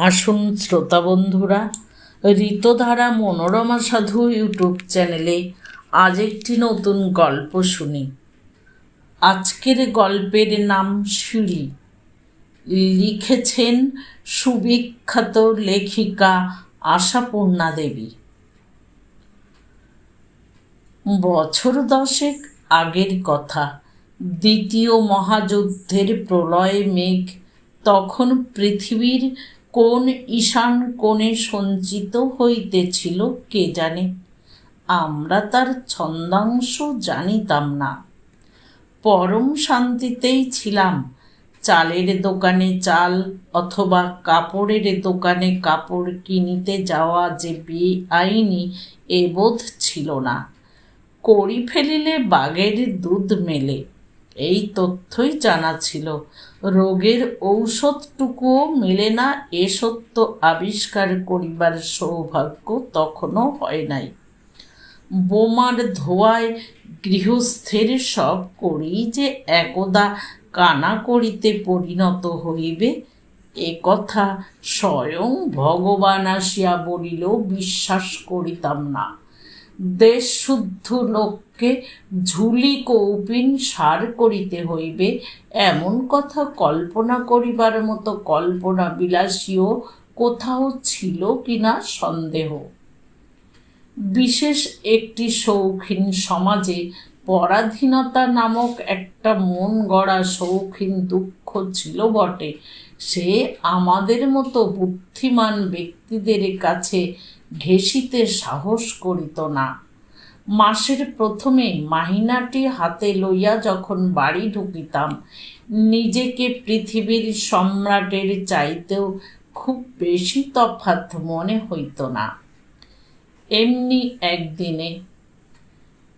আসুন শ্রোতা বন্ধুরা, ঋতধারা মনোরমা সাধু ইউটিউব চ্যানেলে আজ একটি নতুন গল্প শুনি। আজকের গল্পের নাম সিঁড়ি। লিখেছেন সুবিখ্যাত লেখিকা আশাপূর্ণা দেবী। বছর দশেক আগের কথা। দ্বিতীয় মহাযুদ্ধের প্রলয় মেঘ তখন পৃথিবীর কোন ঈশান কোণে সঞ্চিত হইতেছিল কে জানে? আমরা তার ছন্দাংশ জানিতাম না। পরম শান্তিতেই ছিলাম। চালের দোকানে চাল অথবা কাপড়ের দোকানে কাপড় কিনিতে যাওয়া যে বেআইনি এ বোধ ছিল না। করি ফেলিলে বাঘের দুধ মেলে। এই তথ্যই জানা ছিল। রোগের ঔষধটুকুও মেলে না, এ সত্য আবিষ্কার করিবার সৌভাগ্য তখনও হয় নাই। বোমার ধোয়ায় গৃহস্থের সব করেই যে একদা কানা করিতে পরিণত হইবে, এ কথা স্বয়ং ভগবান আসিয়া বলিল বিশ্বাস করিতাম না। দেশ শুদ্ধ লোককে ঝুলি কৌপিন সার করিতে হইবে। এমন কথা কল্পনা করিবার মতো কল্পনা বিলাসীও কোথাও ছিল কিনা সন্দেহ। বিশেষ একটি শৌখিন সমাজে পরাধীনতা নামক একটা মন গড়া শৌখিন দুঃখ ছিল বটে। সে আমাদের মতো বুদ্ধিমান ব্যক্তিদের কাছে ঘেঁষিতে সাহস করিত না। মাসের প্রথমে মাহিনাটি হাতে লইয়া যখন বাড়ি ঢুকিতাম, নিজেকে পৃথিবীর সম্রাটের চাইতেও খুব বেশি তফাৎ মনে হইত না। এমনি একদিনে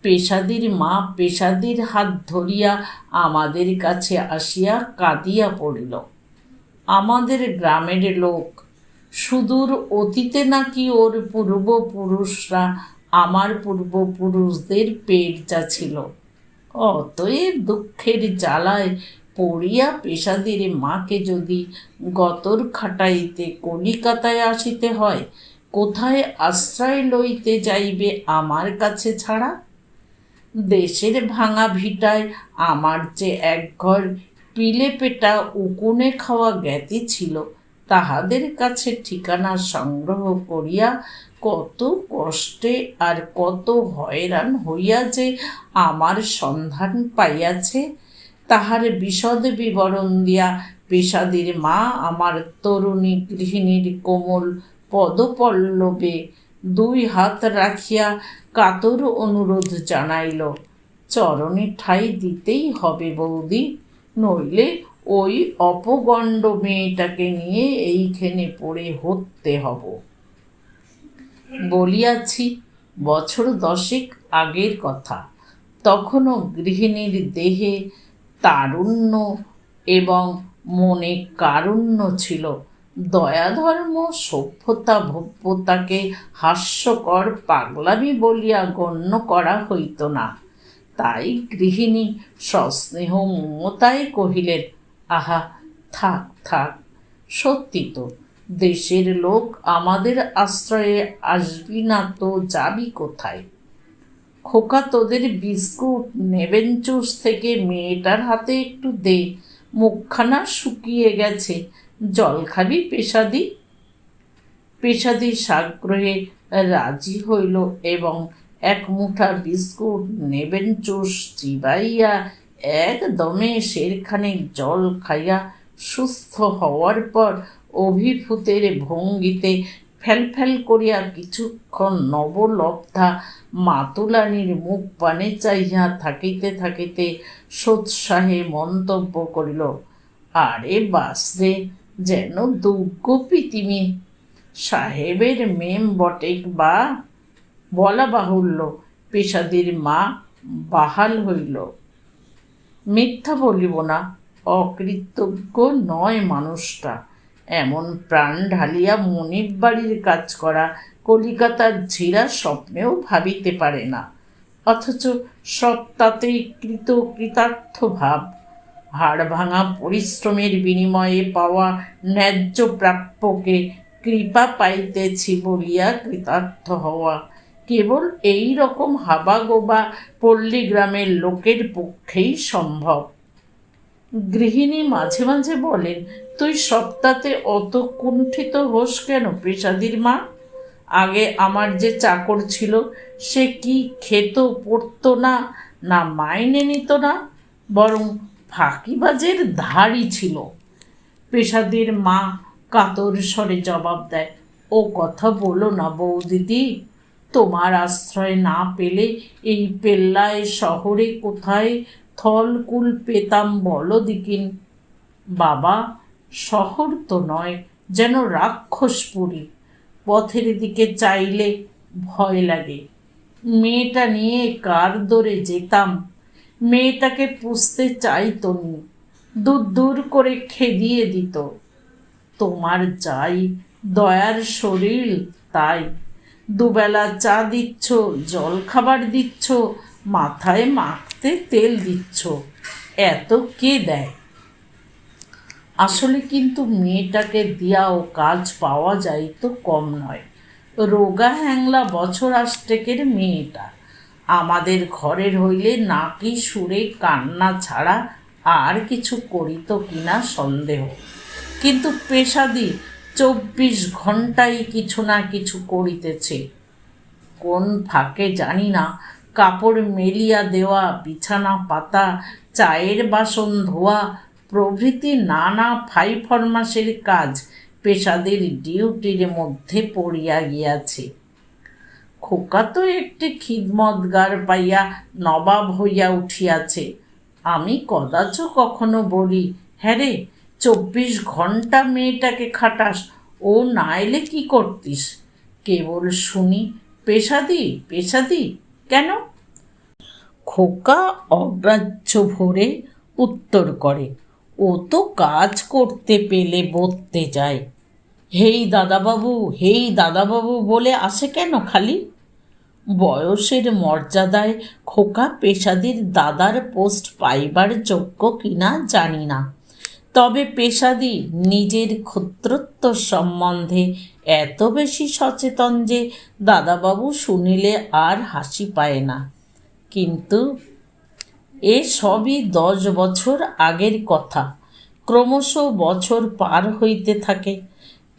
পেশাদির মা পেশাদির হাত ধরিয়া আমাদের কাছে আসিয়া কাঁদিয়া পড়িল। আমাদের গ্রামের লোক সুদূর অতীতে নাকি ওর পূর্বপুরুষরা, আমার পূর্বপুরুষদের পেট ছিল। অতএব দুঃখের জ্বালায় পড়িয়া পেশাদের মাকে যদি গতর খাটাইতে কলিকাতায় আসিতে হয়, কোথায় আশ্রয় লইতে যাইবে আমার কাছে ছাড়া? দেশের ভাঙা ভিটায় আমার যে এক ঘর পিলে পেটা উকুনে খাওয়া জ্ঞাতি ছিল। তাহাদের কাছে ঠিকানা সংগ্রহ করিয়া কত কষ্টে আর কত হয়রান হইয়া যে আমার সন্ধান পাইয়াছে, তাহার বিশদ বিবরণ দিয়া পেশাদের মা আমার তরুণী গৃহিণীর কোমল পদপল্লবে দুই হাত রাখিয়া কাতর অনুরোধ জানাইল, চরণে ঠাই দিতেই হবে বৌদি, নইলে ওই অপগণ্ড মেয়েটাকে নিয়ে এইখানে পড়ে হতে হব। বলিয়াছি, বছর দশেক আগের কথা। তখনও গৃহিণীর দেহে তারুণ্য এবং মনে কারুণ্য ছিল। দয়াধর্ম, সভ্যতা, ভব্যতাকে হাস্যকর পাগলামি বলিয়া গণ্য করা হইত না। তাই গৃহিণী সস্নেহ মমতায় কহিলেন আহা, থাক থাক। সত্যি তো, দেশের লোক আমাদের আশ্রয়ে আসবি না তো যাবি কোথায়? খোকা তোদের বিস্কুট, নেবেন চুষ থেকে মেয়েটার হাতে একটু দে। মুখখানা শুকিয়ে গেছে। জল খাবি পেশাদি? পেশাদি সাগ্রহে রাজি হইল এবং এক মুঠা বিস্কুট, নেবেন চুষ, চিবাইয়া একদমে সেরখানে জল খাইয়া সুস্থ হওয়ার পর অভিভূতের ভঙ্গিতে ফ্যাল করিয়া কিছুক্ষণ নবলব্ধা মাতুলানির মুখ পানে চাইয়া থাকিতে থাকিতে সোৎসাহে মন্তব্য করিল, আরে বাসরে, যেন দুর্গ পৃথিবী সাহেবের মেম বটেক বা? বলা বাহুল্য। পেশাদের মা বাহাল হইল। মিথ্যা বলিব না, অকৃতজ্ঞ নয় মানুষটা। এমন প্রাণ ঢালিয়া মনিব বাড়ির কাজ করা কলিকাতার ঝিরা স্বপ্নেও ভাবিতে পারে না। অথচ সব তাতেই কৃত কৃতার্থ ভাব। হাড় ভাঙা পরিশ্রমের বিনিময়ে পাওয়া ন্যায্য প্রাপ্যকে কৃপা পাইতেছি বলিয়া কৃতার্থ হওয়া। কেবল এই রকম হাবাগোবা পল্লী গ্রামের লোকের পক্ষেই সম্ভব। গৃহিণী মাঝে মাঝে বলেন, তুই সপ্তাহে অত কুণ্ঠিত হোস কেন পেশাদির মা? আগে আমার যে চাকর ছিল, সে কি খেত, পড়তো না না মাইনে নিত না, বরং ফাঁকিবাজের ধারই ছিল। পেশাদের মা কাতর স্বরে জবাব দেয়, ও কথা বলো না বৌদিদি তোমার আশ্রয় না পেলে এই পেল্লায় শহরে কোথায় থলকুল পেতাম বলো দিকিন। বাবা, শহর তো নয়, যেন রাক্ষসপুরী। পথের দিকে চাইলে ভয় লাগে। মেয়েটা নিয়ে কার দরে যেতাম? মেয়েটাকে পুষতে চাইতো নি। দূর দূর করে খেদিয়ে দিত। তোমার যাই দয়ার শরীর, তাই দুবেলা চা দিচ্ছ জল খাবার দিচ্ছ, মাথায় মাখতে তেল দিচ্ছ। এত কে দেয়? আসলে কিন্তু মেয়েটাকে দিয়াও কাজ পাওয়া যায় তো কম নয়। রোগা হ্যাংলা বছর আষ্টেকের মেয়েটা। আমাদের ঘরের হইলে নাকি সুরে কান্না ছাড়া আর কিছু করিত কিনা সন্দেহ। কিন্তু পেশাদি চব্বিশ ঘন্টাই কিছু না কিছু করিতেছে। কোন ফাঁকে জানি না, কাপড় মেলিয়া দেওয়া, বিছানা পাতা, চায়ের বাসন ধোয়া, প্রভৃতি নানা ফাই ফরমাসের কাজ পেশাদের ডিউটির মধ্যে পড়িয়া গিয়াছে। খোকা তো একটি খিদমতগার পাইয়া নবাব হইয়া উঠিয়াছে। আমি কদাচ কখনো বলি হ্যাঁ রে চব্বিশ ঘণ্টা মেয়েটাকে খাটাস, ও না এলে কী করতিস? কেবল শুনি, পেশাদি পেশাদি, কেন? খোকা অগ্রাহ্য ভরে উত্তর করে, ও তো কাজ করতে পেলে বলতে যায়। হেই দাদাবাবু হেই দাদাবাবু বলে আসে কেন খালি? বয়সের মর্যাদায় খোকা পেশাদির দাদার পোস্ট পাইবার যোগ্য কিনা জানি না। তবে পেশাদি নিজের ক্ষুদ্রত্ব সম্বন্ধে এত বেশি সচেতন যে দাদাবাবু শুনিলে আর হাসি পায় না। কিন্তু এ সবই দশ বছর আগের কথা। ক্রমশ বছর পার হইতে থাকে।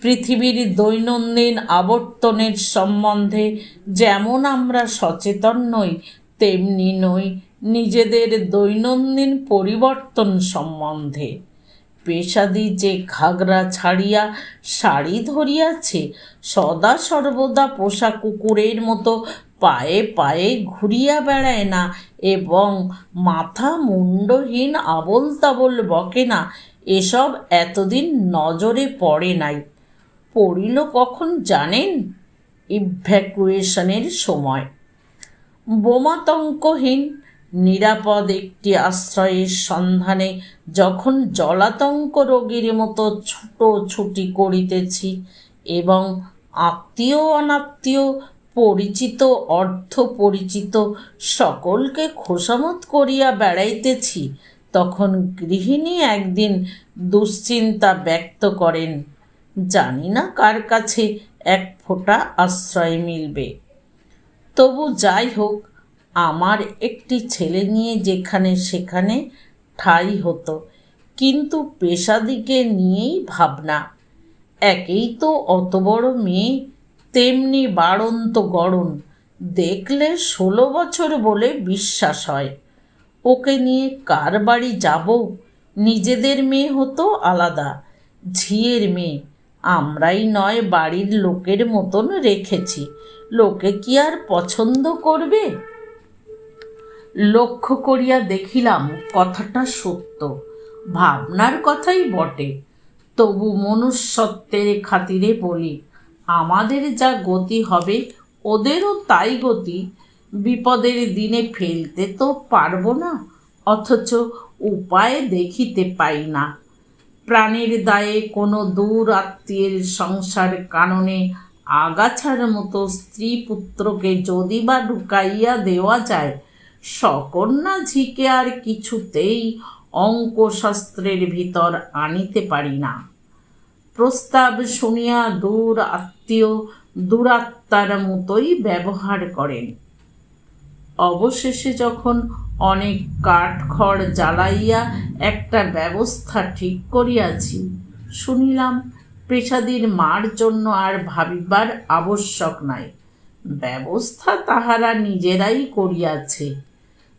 পৃথিবীর দৈনন্দিন আবর্তনের সম্বন্ধে যেমন আমরা সচেতন নই, তেমনি নই নিজেদের দৈনন্দিন পরিবর্তন সম্বন্ধে। পেশাদি যে ঘাগরা ছাড়িয়া শাড়ি ধরিয়াছে, সদা সর্বদা পোষা কুকুরের মতো পায়ে পায়ে ঘুরিয়া বেড়ায় না এবং মাথা মুন্ডহীন আবল তাবল বকে না, এসব এতদিন নজরে পড়ে নাই। পড়িল কখন জানেন? ইভ্যাকুয়েশনের সময়। বোমাতঙ্কহীন নিরাপদ একটি আশ্রয়ের সন্ধানে যখন জলাতঙ্ক রোগীর মতো ছোট ছুটোছুটি করিতেছি এবং আত্মীয় অনাত্মীয়, পরিচিত অর্ধ পরিচিত সকলকে খোসামত করিয়া বেড়াইতেছি, তখন গৃহিণী একদিন দুশ্চিন্তা ব্যক্ত করেন, জানি না কার কাছে এক ফোঁটা আশ্রয় মিলবে। তবু যাই হোক আমার একটি ছেলে নিয়ে যেখানে সেখানে ঠাই হতো। কিন্তু পেশাদিকে নিয়েই ভাবনা। একেই তো অত বড় মেয়ে, তেমনি বাড়ন্ত গড়ন। দেখলে ষোলো বছর বলে বিশ্বাস হয়। ওকে নিয়ে কার বাড়ি যাব? নিজেদের মেয়ে হতো আলাদা, ঝিয়ের মেয়ে। আমরাই নয় বাড়ির লোকের মতন রেখেছি। লোকে কি আর পছন্দ করবে? লক্ষ্য করিয়া দেখিলাম কথাটা সত্য। ভাবনার কথাই বটে। তবু মনুষ্যত্বের খাতিরে বলি, আমাদের যা গতি হবে, ওদেরও তাই গতি। বিপদের দিনে ফেলতে তো পারব না, অথচ উপায় দেখিতে পাই না। প্রাণের দায়ে কোনো দূর আত্মীয়ের সংসার কাননে আগাছার মতো স্ত্রী পুত্রকে যদি বা ঢুকাইয়া দেওয়া যায় সকন্যা ঝিকে আর কিছুতেই অঙ্কশাস্ত্রের ভিতর আনিতে পারি না। প্রস্তাব শুনিয়া দূর আত্মীয় দুরাত্মার মতোই ব্যবহার করেন। অবশেষে যখন অনেক কাঠ খড় জ্বালাইয়া একটা ব্যবস্থা ঠিক করিয়াছি, শুনিলাম পেশাদির মার জন্য আর ভাবিবার আবশ্যক নাই। ব্যবস্থা তাহারা নিজেরাই করিয়াছে।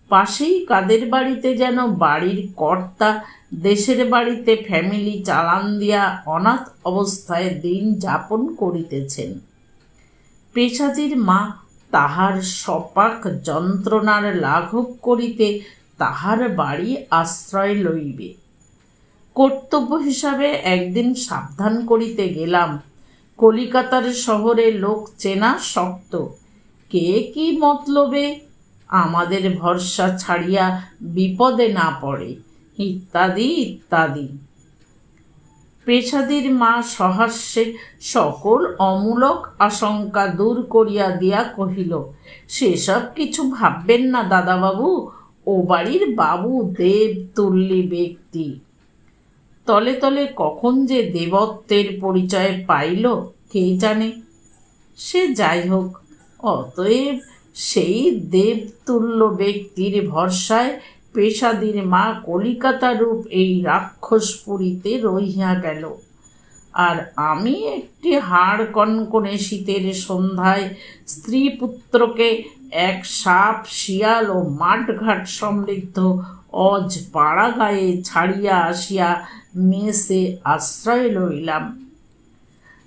পাশেই কাদের বাড়িতে যেন বাড়ির কর্তা, দেশের বাড়িতে ফ্যামিলি চালান দিয়া অনাথ অবস্থায় দিন যাপন করিতেছেন। পেশাদির মা তাহার সপাক যন্ত্রণার লাঘব করিতে তাহার বাড়ি আশ্রয় লইবে। কর্তব্য হিসাবে একদিন সাবধান করিতে গেলাম। কলিকাতার শহরে লোক চেনা শক্ত। কে কি মতলবে? আমাদের ভরসা ছাড়িয়া বিপদে না পড়ে। ইত্যাদি ইত্যাদি। পেশাদির মা সহাস্যে সকল অমূলক আশঙ্কা দূর করিয়া দিয়া কহিল, সেসব কিছু ভাববেন না দাদাবাবু, ও বাড়ির বাবু দেব তুল্লি ব্যক্তি। তলে তলে কখন যে দেবত্বের পরিচয় পাইল, কে জানে? সে যাই হোক, অতএব সেই দেবতুল্য ব্যক্তির ভরসায় পেশাদির মা কলিকাতা রূপ এই রাক্ষসপুরীতে রহিয়া গেল। আর আমি একটি হাড় কনকনে শীতের সন্ধ্যায় স্ত্রী পুত্রকে এক সাপ, শিয়াল ও মাঠঘাট সমৃদ্ধ অজ পাড়া গায়ে ছাড়িয়া আসিয়া মেসে আশ্রয় লইলাম।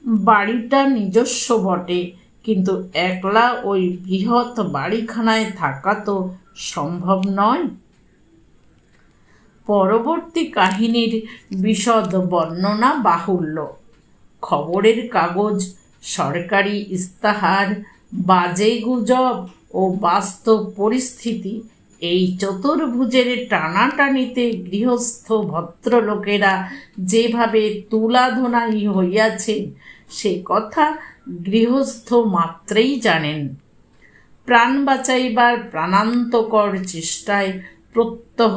বাড়িটা নিজস্ব বটে। কিন্তু একলা ওই বৃহৎ বাড়িখানায় থাকা তো সম্ভব নয়। পরবর্তী কাহিনীর বিশদ বর্ণনা বাহুল্য। খবরের কাগজ, সরকারি ইস্তাহার, বাজে গুজব ও বাস্তব পরিস্থিতি এই চতুর্ভুজের টানাটানিতে গৃহস্থ ভদ্রলোকেরা যেভাবে তুলাধনাই হইয়াছে সে কথা গৃহস্থ মাত্রেই জানেন। প্রাণ বাঁচাইবার প্রাণান্তকর চেষ্টায় প্রত্যহ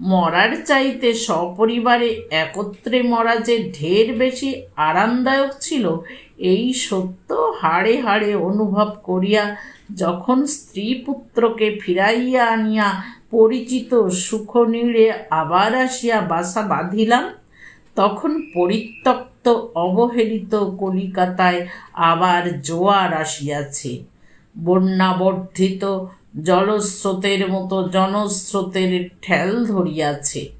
মরার চাইতে সপরিবারে একত্রে মরা যে ঢের বেশি আরামদায়ক ছিল, এই সত্য হাড়ে হাড়ে অনুভব করিয়া যখন স্ত্রী পুত্রকে ফিরাইয়া আনিয়া পরিচিত সুখনীড়ে আবার আসিয়া বাসা বাঁধিলাম, তখন পরিত্যক্ত অবহেলিত কলিকাতায় আবার জোয়ার আসিয়াছে। বন্যাবর্ধিত জলস্রোতের মতো জনস্রোতের ঠেল ধরিয়াছে।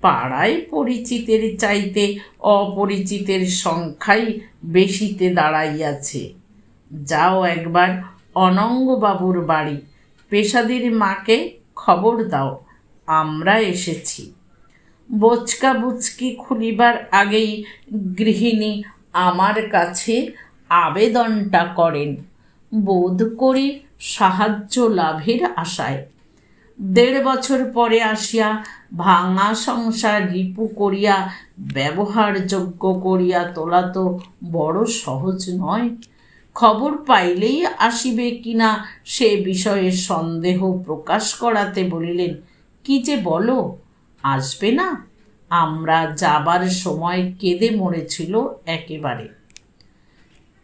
পাড়ায় পরিচিতের চাইতে অপরিচিতের সংখ্যাই বেশিতে দাঁড়াইয়াছে। যাও একবার অনঙ্গবাবুর বাড়ি। পেশাদির মাকে খবর দাও, আমরা এসেছি। বোচকা বুচকি খুলিবার আগেই গৃহিণী আমার কাছে আবেদনটা করেন। বোধ করি সাহায্য লাভের আশায়। দেড় বছর পরে আসিয়া ভাঙা সংসার রিপু করিয়া ব্যবহারযোগ্য করিয়া তোলা তো বড় সহজ নয়। খবর পাইলেই আসিবে কিনা সে বিষয়ে সন্দেহ প্রকাশ করাতে বলিলেন, কি যে বলো? আসবে না? আমরা যাবার সময় কেঁদে মরেছিল একেবারে।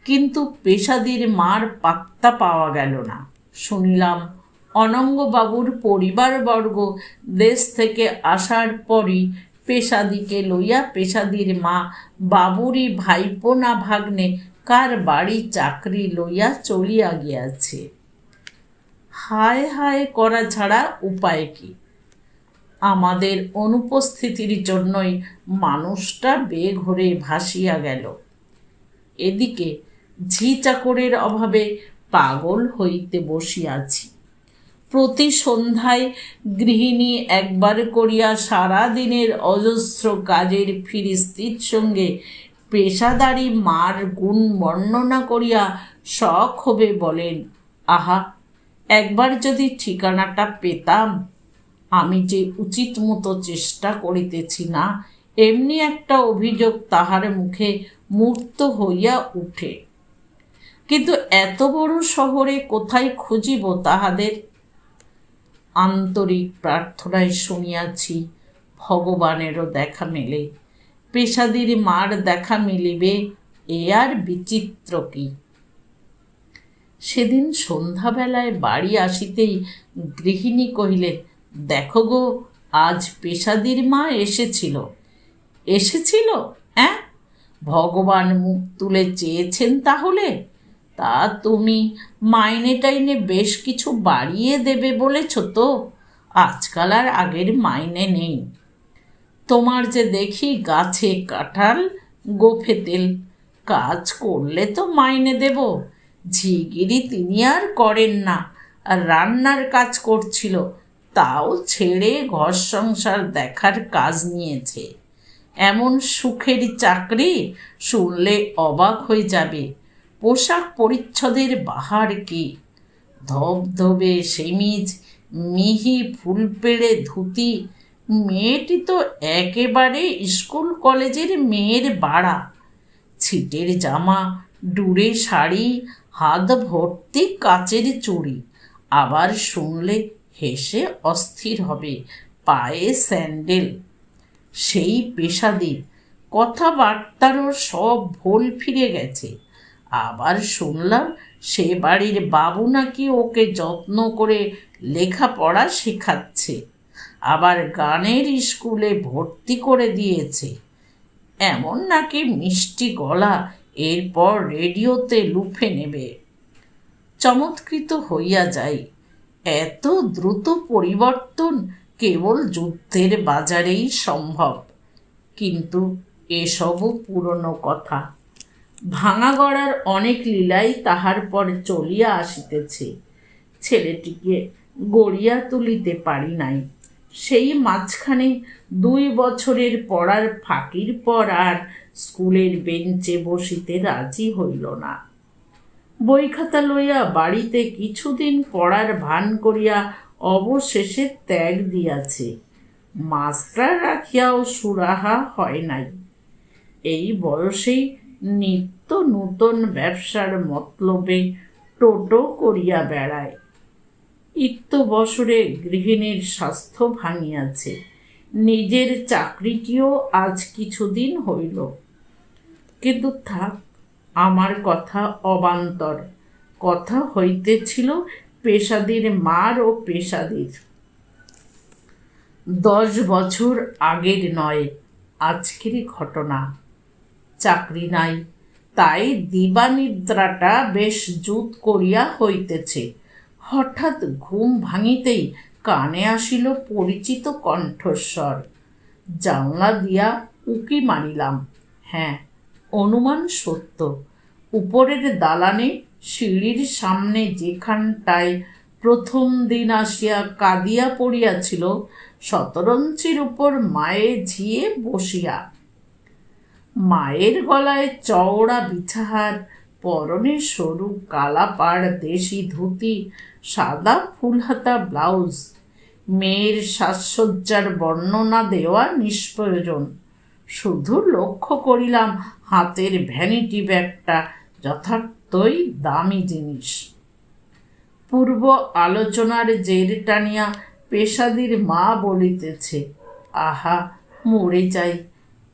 কিন্তু পেশাদির মার পাত্তা পাওয়া গেল না। শুনিলাম অনঙ্গবাবুর পরিবারবর্গ দেশ থেকে আসার পরই পেশাদিকে লইয়া পেশাদির মা বাবুরই ভাইপো না ভাগ্নে কার বাড়ি চাকরি লইয়া চলিয়া গিয়াছে। হায় হায় করা ছাড়া উপায় কি? আমাদের অনুপস্থিতির জন্যই মানুষটা বেঘরে ভাসিয়া গেল। এদিকে ঝি চাকরের অভাবে পাগল হইতে বসিয়াছি। প্রতি সন্ধ্যায় গৃহিণী একবার করিয়া সারা দিনের অজস্র কাজের ফিরিস্তির সঙ্গে পেশাদারি মার গুণ বর্ণনা করিয়া শখ হবে বলেন, আহা, একবার যদি ঠিকানাটা পেতাম আমি যে উচিত মতো চেষ্টা করিতেছি না, এমনি একটা অভিযোগ তাহার মুখে মূর্ত হইয়া উঠে। কিন্তু এত বড় শহরে কোথায় খুঁজিব তাহাদের? আন্তরিক প্রার্থনায় শুনিয়াছি, ভগবানেরও দেখা মেলে। পেশাদির মার দেখা মিলিবে, এ আর বিচিত্র কি? সেদিন সন্ধ্যাবেলায় বাড়ি আসিতেই গৃহিণী কহিলেন দেখো গো, আজ পেশাদির মা এসেছিল। এসেছিল? হ্যাঁ? ভগবান মুখ তুলে চেয়েছেন তাহলে? তা তুমি মাইনে টাইনে বেশ কিছু বাড়িয়ে দেবে বলেছ তো? আজকাল আর আগের মাইনে নেই। তোমার যে দেখি গাছে কাঁঠাল, গোফে তেল, কাজ করলে তো মাইনে দেব। ঝিগিরি তিনি আর করেন না। আর রান্নার কাজ করছিল। তাও ছেড়ে ঘর সংসার দেখার কাজ নিয়েছে। এমন সুখের চাকরি শুনলে অবাক হয়ে যাবে। পোশাক পরিচ্ছদের বাহার কি? ধবধবে সেমিজ, মিহি ফুল পেড়ে ধুতি, মেয়েটি তো একেবারে স্কুল কলেজের মেয়ের বাড়া। ছিটের জামা, ডুরে শাড়ি, হাত ভর্তি কাচের চুড়ি, আবার শুনলে হেসে অস্থির হবে, পায়ে স্যান্ডেল। সেই পেশাদি কথাবার্তারও সব ভুল ফিরে গেছে। আবার শুনলাম সে বাড়ির বাবু নাকি ওকে যত্ন করে লেখাপড়া শেখাচ্ছে, আবার গানের স্কুলে ভর্তি করে দিয়েছে। এমন নাকি মিষ্টি গলা এরপর রেডিওতে লুফে নেবে। চমৎকৃত হইয়া যায়। এত দ্রুত পরিবর্তন কেবল যুদ্ধের বাজারেই সম্ভব। কিন্তু এসবও পুরনো কথা। ভাঙা গড়ার অনেক লীলাই তাহার পর চলিয়া আসিতেছে। ছেলেটিকে গড়িয়া তুলিতে পারি নাই। সেই মাঝখানে দুই বছরের পড়ার ফাঁকির পর আর স্কুলের বেঞ্চে বসিতে রাজি হইল না। বই খাতা লইয়া বাড়িতে কিছুদিন পড়ার ভান করিয়া অবশেষে ত্যাগ দিয়াছে। মাস্টার রাখিয়াও সুরাহা হয় নাই। এই বয়সেই নিত্য নূতন ব্যবসার মতলবে টোটো করিয়া বেড়ায়। ইত্য বছরে গৃহিণীর স্বাস্থ্য ভাঙিয়াছে। নিজের চাকরিটিও আজ কিছুদিন হইল। কিন্তু থাক আমার কথা অবান্তর। কথা হইতেছিল পেশাদির মার ও পেশাদির। দশ বছর আগের নয় আজকেরই ঘটনা। চাকরি নাই, তাই দিবানিদ্রাটা বেশ জুত করিয়া হইতেছে। হঠাৎ ঘুম ভাঙিতেই কানে আসিল পরিচিত কণ্ঠস্বর। জানলা দিয়া উকি মারিলাম। হ্যাঁ অনুমান সত্য। উপরের দালানে সিঁড়ির সামনে যেখানটায় প্রথম দিন আসিয়া কাঁদিয়া পড়িয়াছিল শতরঞ্চির উপর মায়ে ঝিয়ে বসিয়া। মায়ের গলায় চওড়া বিছাহার, পরনে সরু কালা পাড় দেশি ধুতি, সাদা ফুলহাতা ব্লাউজ। মেয়ের সাজসজ্জার বর্ণনা দেওয়া নিষ্প্রয়োজন। শুধু লক্ষ্য করিলাম হাতের ভ্যানিটি ব্যাগটা যথার্থই দামি জিনিস। পূর্ব আলোচনার জের টানিয়া পেশাদির মা বলিতেছে, আহা, মরে যাই।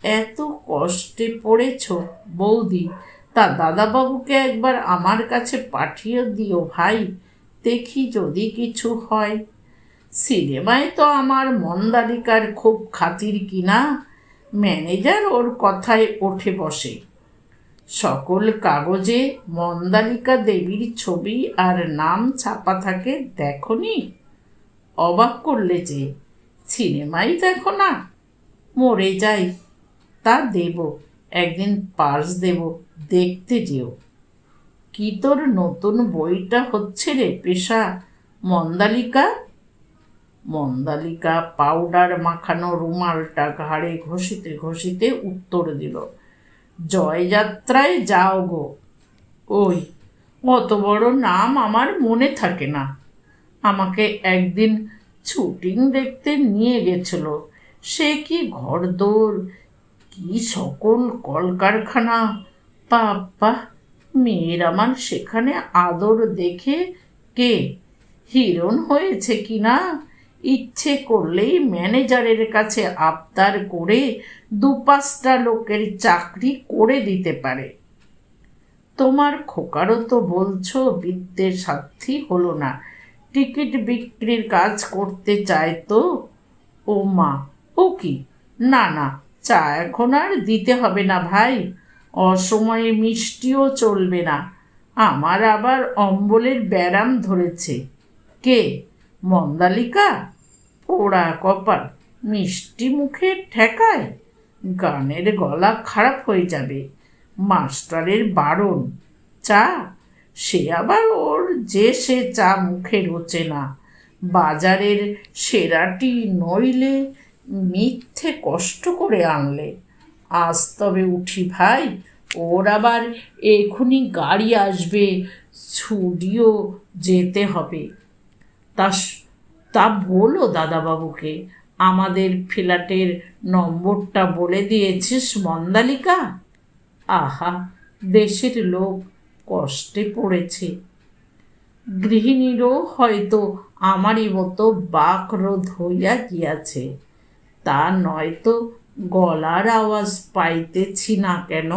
এত কষ্টে পড়েছ বৌদি, তা দাদাবাবুকে একবার আমার কাছে পাঠিয়ে দিও ভাই, দেখি যদি কিছু হয়। সিনেমায় তো আমার মন্দালিকার খুব খাতির কিনা, ম্যানেজার ওর কথায় ওঠে বসে। সকল কাগজে মন্দালিকা দেবীর ছবি আর নাম ছাপা থাকে দেখনি? অবাক করলে যে, সিনেমাই দেখো না। মরে যাই। তা দেব, একদিন পার্স দেব, দেখতে যেও। কি তোর নতুন বইটা হচ্ছে রে পেশা, মন্দালিকা? মন্দালিকা পাউডার মাখানো রুমালটা ঘাড়ে ঘষিতে ঘষিতে উত্তর দিল। জয়যাত্রায় যাও গো। ওই, অত বড় নাম আমার মনে থাকে না। আমাকে একদিন শুটিং দেখতে নিয়ে গেছিল। সে কি ঘরদোর, কি সকল কলকারখানা। পাপ্পা মেয়ের আমার সেখানে আদর দেখে কে? হিরণ হয়েছে কি না? ইচ্ছে করলেই ম্যানেজারের কাছে আবদার করে দু পাঁচটা লোকের চাকরি করে দিতে পারে। তোমার খোকারও তো বলছো বিদ্যের সাথী হলো না। টিকিট বিক্রির কাজ করতে চায় তো? ও মা, ও কি? না না, চা এখন আর দিতে হবে না ভাই। অসময়ে মিষ্টিও চলবে না। আমার আবার অম্বলের ব্যারাম ধরেছে। কে? মন্দালিকা? পোড়া কপাল মিষ্টি মুখে ঠেকায়, গানের গলা খারাপ হয়ে যাবে। মাস্টারের বারণ, চা, সে আবার ওর যে সে চা মুখে রোচে না। বাজারের সেরাটি নইলে মিথ্যে কষ্ট করে আনলে। আজ তবে উঠি ভাই, ওর আবার এখুনি গাড়ি আসবে, ছুটিও যেতে হবে। তা তা বলো দাদাবাবুকে। আমাদের ফ্ল্যাটের নম্বরটা বলে দিয়েছিস মন্দালিকা? আহা, দেশের লোক কষ্টে পড়েছে। গৃহিণীরও হয়তো আমারই মতো বাকরোধ হইয়া গিয়াছে। তা নয়তো গলার আওয়াজ পাইতেছি না কেন?